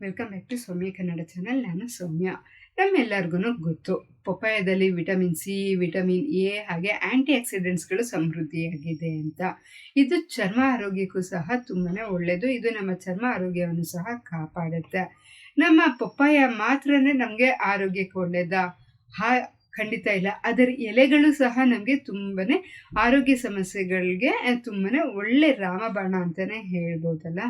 Welcome back to Soumya Kannada channel. ನಾನು ಸೌಮ್ಯ. ನಮ್ಮೆಲ್ಲರಿಗೂ ಗೊತ್ತು, ಪಪ್ಪಾಯದಲ್ಲಿ ವಿಟಮಿನ್ ಸಿ, ವಿಟಮಿನ್ ಎ ಹಾಗೆ ಆ್ಯಂಟಿ ಆಕ್ಸಿಡೆಂಟ್ಸ್ಗಳು ಸಮೃದ್ಧಿಯಾಗಿದೆ ಅಂತ. ಇದು ಚರ್ಮ ಆರೋಗ್ಯಕ್ಕೂ ಸಹ ತುಂಬಾ ಒಳ್ಳೆಯದು ಇದು ನಮ್ಮ ಚರ್ಮ ಆರೋಗ್ಯವನ್ನು ಸಹ ಕಾಪಾಡುತ್ತೆ. ನಮ್ಮ ಪಪ್ಪಾಯ ಮಾತ್ರನೇ ನಮಗೆ ಆರೋಗ್ಯಕ್ಕೆ ಒಳ್ಳೆಯದ ಹಾ, ಖಂಡಿತ ಇಲ್ಲ. ಅದರ ಎಲೆಗಳು ಸಹ ನಮಗೆ ತುಂಬಾ ಆರೋಗ್ಯ ಸಮಸ್ಯೆಗಳಿಗೆ ತುಂಬಾ ಒಳ್ಳೆ ರಾಮಬಾಣ ಅಂತಲೇ ಹೇಳ್ಬೋದಲ್ಲ.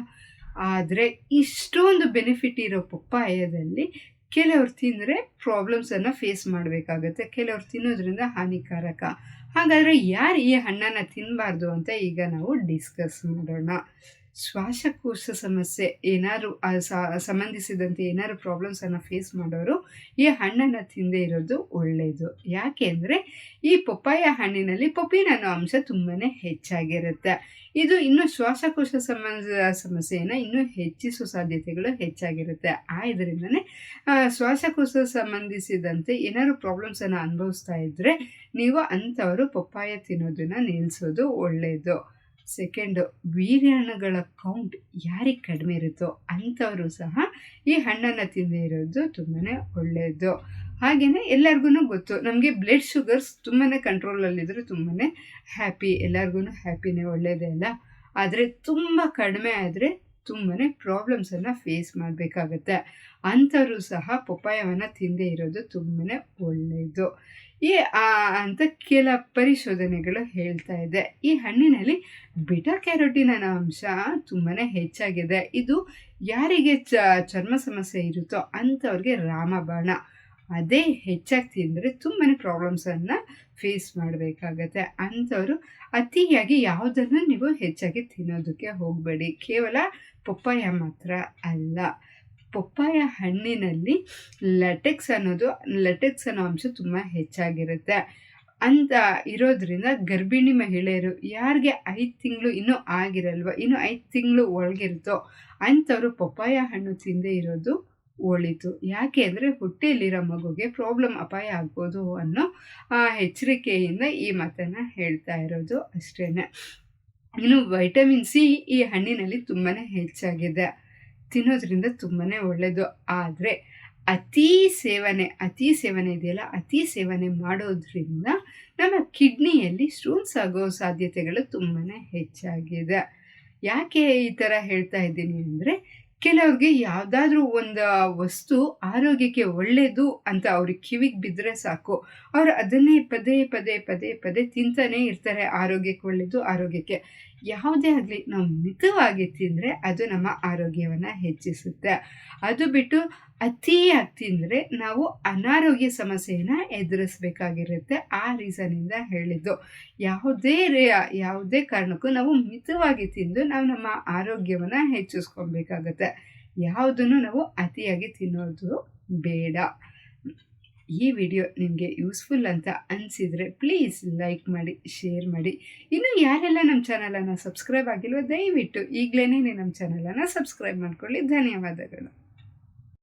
ಆದರೆ ಇಷ್ಟೊಂದು ಬೆನಿಫಿಟ್ ಇರೋ ಪಪ್ಪಾಯದಲ್ಲಿ ಕೆಲವ್ರು ತಿಂದರೆ ಪ್ರಾಬ್ಲಮ್ಸನ್ನು ಫೇಸ್ ಮಾಡಬೇಕಾಗತ್ತೆ. ಕೆಲವ್ರು ತಿನ್ನೋದ್ರಿಂದ ಹಾನಿಕಾರಕ. ಹಾಗಾದರೆ ಯಾರು ಈ ಹಣ್ಣನ್ನು ತಿನ್ನಬಾರ್ದು ಅಂತ ಈಗ ನಾವು ಡಿಸ್ಕಸ್ ಮಾಡೋಣ. ಶ್ವಾಸಕೋಶ ಸಮಸ್ಯೆ ಏನಾದ್ರು ಸಂಬಂಧಿಸಿದಂತೆ ಏನಾದ್ರು ಪ್ರಾಬ್ಲಮ್ಸನ್ನು ಫೇಸ್ ಮಾಡೋರು, ಈ ಹಣ್ಣನ್ನು ತಿಂದೇ ಇರೋದು ಒಳ್ಳೆಯದು ಯಾಕೆ ಅಂದರೆ, ಈ ಪಪ್ಪಾಯ ಹಣ್ಣಿನಲ್ಲಿ ಪೊಪಿನ್ ಅನ್ನೋ ಅಂಶ ತುಂಬಾ ಹೆಚ್ಚಾಗಿರುತ್ತೆ. ಇದು ಇನ್ನೂ ಶ್ವಾಸಕೋಶ ಸಂಬಂಧ, ಸಮಸ್ಯೆಯನ್ನು ಇನ್ನೂ ಹೆಚ್ಚಿಸುವ ಸಾಧ್ಯತೆಗಳು ಹೆಚ್ಚಾಗಿರುತ್ತೆ. ಆ ಇದರಿಂದನೇ ಶ್ವಾಸಕೋಶ ಸಂಬಂಧಿಸಿದಂತೆ ಏನಾದ್ರು ಪ್ರಾಬ್ಲಮ್ಸನ್ನು ಅನುಭವಿಸ್ತಾ ಇದ್ದರೆ ನೀವು ಅಂಥವರು ಪಪ್ಪಾಯ ತಿನ್ನೋದನ್ನು ನಿಲ್ಲಿಸೋದು ಒಳ್ಳೆಯದು ಸೆಕೆಂಡು ವೀರ್ಯಾಣುಗಳ ಕೌಂಟ್ ಯಾರಿಗೆ ಕಡಿಮೆ ಇರುತ್ತೋ ಅಂಥವರು ಸಹ ಈ ಹಣ್ಣನ್ನು ತಿಂದೇ ಇರೋದು ತುಂಬಾ ಒಳ್ಳೆಯದು ಹಾಗೆಯೇ ಎಲ್ಲರಿಗೂ ಗೊತ್ತು, ನಮಗೆ ಬ್ಲಡ್ ಶುಗರ್ಸ್ ತುಂಬಾ ಕಂಟ್ರೋಲಲ್ಲಿದ್ದರೆ ತುಂಬಾ ಹ್ಯಾಪಿ ಎಲ್ಲರಿಗೂ ಹ್ಯಾಪಿನೇ ಒಳ್ಳೆಯದೇ ಅಲ್ಲ. ಆದರೆ ತುಂಬ ಕಡಿಮೆ ಆದರೆ ತುಂಬಾ ಪ್ರಾಬ್ಲಮ್ಸನ್ನು ಫೇಸ್ ಮಾಡಬೇಕಾಗತ್ತೆ. ಅಂಥವರು ಸಹ ಪಪ್ಪಾಯವನ್ನು ತಿಂದೇ ಇರೋದು ತುಂಬಾ ಒಳ್ಳೆಯದು ಈ ಅಂತ ಕೆಲ ಪರಿಶೋಧನೆಗಳು ಹೇಳ್ತಾ ಇದೆ. ಈ ಹಣ್ಣಿನಲ್ಲಿ ಬಿಟಾ ಕ್ಯಾರೋಟಿನ ಅಂಶ ತುಂಬಾ ಹೆಚ್ಚಾಗಿದೆ. ಇದು ಯಾರಿಗೆ ಚರ್ಮ ಸಮಸ್ಯೆ ಇರುತ್ತೋ ಅಂಥವ್ರಿಗೆ ರಾಮಬಾಣ. ಅದೇ ಹೆಚ್ಚಾಗಿ ತಿಂದರೆ ತುಂಬಾ ಪ್ರಾಬ್ಲಮ್ಸನ್ನು ಫೇಸ್ ಮಾಡಬೇಕಾಗತ್ತೆ. ಅಂಥವರು ಅತಿಯಾಗಿ ಯಾವುದನ್ನು ನೀವು ಹೆಚ್ಚಾಗಿ ತಿನ್ನೋದಕ್ಕೆ ಹೋಗಬೇಡಿ. ಕೇವಲ ಪಪ್ಪಾಯ ಮಾತ್ರ ಅಲ್ಲ. ಪಪ್ಪಾಯ ಹಣ್ಣಿನಲ್ಲಿ ಲೆಟೆಕ್ಸ್ ಅನ್ನೋದು ಲೆಟೆಕ್ಸ್ ಅನ್ನೋ ಅಂಶ ತುಂಬ ಹೆಚ್ಚಾಗಿರುತ್ತೆ. ಅಂತ ಇರೋದ್ರಿಂದ ಗರ್ಭಿಣಿ ಮಹಿಳೆಯರು ಯಾರಿಗೆ ಐದು ತಿಂಗಳು ಇನ್ನೂ ಆಗಿರಲ್ವ, ಇನ್ನೂ ಐದು ತಿಂಗಳು ಒಳಗಿರುತ್ತೋ ಅಂಥವರು ಪಪ್ಪಾಯ ಹಣ್ಣು ತಿಂದೇ ಇರೋದು ಒಳಿತು ಯಾಕೆ ಅಂದರೆ ಹೊಟ್ಟೆಯಲ್ಲಿರೋ ಮಗುಗೆ ಪ್ರಾಬ್ಲಮ್ ಅಪಾಯ ಆಗ್ಬೋದು ಅನ್ನೋ ಎಚ್ಚರಿಕೆಯಿಂದ ಈ ಮಾತನ್ನು ಹೇಳ್ತಾ ಇರೋದು ಅಷ್ಟೇ ಇನ್ನು ವೈಟಮಿನ್ ಸಿ ಈ ಹಣ್ಣಿನಲ್ಲಿ ತುಂಬಾ ಹೆಚ್ಚಾಗಿದೆ. ತಿನ್ನೋದ್ರಿಂದ ತುಂಬಾ ಒಳ್ಳೆಯದು ಆದರೆ ಅತೀ ಸೇವನೆ, ಅತಿ ಸೇವನೆ ಇದೆಯಲ್ಲ, ಅತಿ ಸೇವನೆ ಮಾಡೋದ್ರಿಂದ ನಮ್ಮ ಕಿಡ್ನಿಯಲ್ಲಿ ಸ್ಟೋನ್ಸ್ ಆಗೋ ಸಾಧ್ಯತೆಗಳು ತುಂಬಾ ಹೆಚ್ಚಾಗಿದೆ. ಯಾಕೆ ಈ ಥರ ಹೇಳ್ತಾ ಇದ್ದೀನಿ ಅಂದರೆ ಕೆಲವ್ರಿಗೆ ಯಾವುದಾದ್ರೂ ಒಂದು ವಸ್ತು ಆರೋಗ್ಯಕ್ಕೆ ಒಳ್ಳೆಯದು ಅಂತ ಅವ್ರಿಗೆ ಕಿವಿಗೆ ಬಿದ್ದರೆ ಸಾಕು. ಅವರು ಅದನ್ನೇ ಪದೇ ಪದೇ ಪದೇ ಪದೇ ತಿಂತಾನೇ ಇರ್ತಾರೆ ಆರೋಗ್ಯಕ್ಕೆ ಒಳ್ಳೆಯದು ಆರೋಗ್ಯಕ್ಕೆ. ಯಾವುದೇ ಆಗಲಿ ನಾವು ಮಿತವಾಗಿ ತಿಂದರೆ ಅದು ನಮ್ಮ ಆರೋಗ್ಯವನ್ನು ಹೆಚ್ಚಿಸುತ್ತೆ. ಅದು ಬಿಟ್ಟು ಅತಿಯಾಗಿ ತಿಂದರೆ ನಾವು ಅನಾರೋಗ್ಯ ಸಮಸ್ಯೆಯನ್ನು ಎದುರಿಸಬೇಕಾಗಿರುತ್ತೆ. ಆ ರೀಸನಿಂದ ಹೇಳಿದ್ದು. ಯಾವುದೇ ರೇ, ಯಾವುದೇ ಕಾರಣಕ್ಕೂ ನಾವು ಮಿತವಾಗಿ ತಿಂದು ನಾವು ನಮ್ಮ ಆರೋಗ್ಯವನ್ನು ಹೆಚ್ಚಿಸ್ಕೊಬೇಕಾಗತ್ತೆ ಯಾವುದನ್ನು ನಾವು ಅತಿಯಾಗಿ ತಿನ್ನೋದು ಬೇಡ. ಈ ವಿಡಿಯೋ ನಿಮಗೆ ಯೂಸ್ಫುಲ್ ಅಂತ ಅನಿಸಿದರೆ ಪ್ಲೀಸ್ ಲೈಕ್ ಮಾಡಿ, ಶೇರ್ ಮಾಡಿ. ಇನ್ನು ಯಾರೆಲ್ಲ ನಮ್ಮ ಚಾನಲನ್ನು ಸಬ್ಸ್ಕ್ರೈಬ್ ಆಗಿಲ್ವೋ ದಯವಿಟ್ಟು ಈಗಲೇ ನಮ್ಮ ಚಾನಲನ್ನು ಸಬ್ಸ್ಕ್ರೈಬ್ ಮಾಡ್ಕೊಳ್ಳಿ. ಧನ್ಯವಾದಗಳು.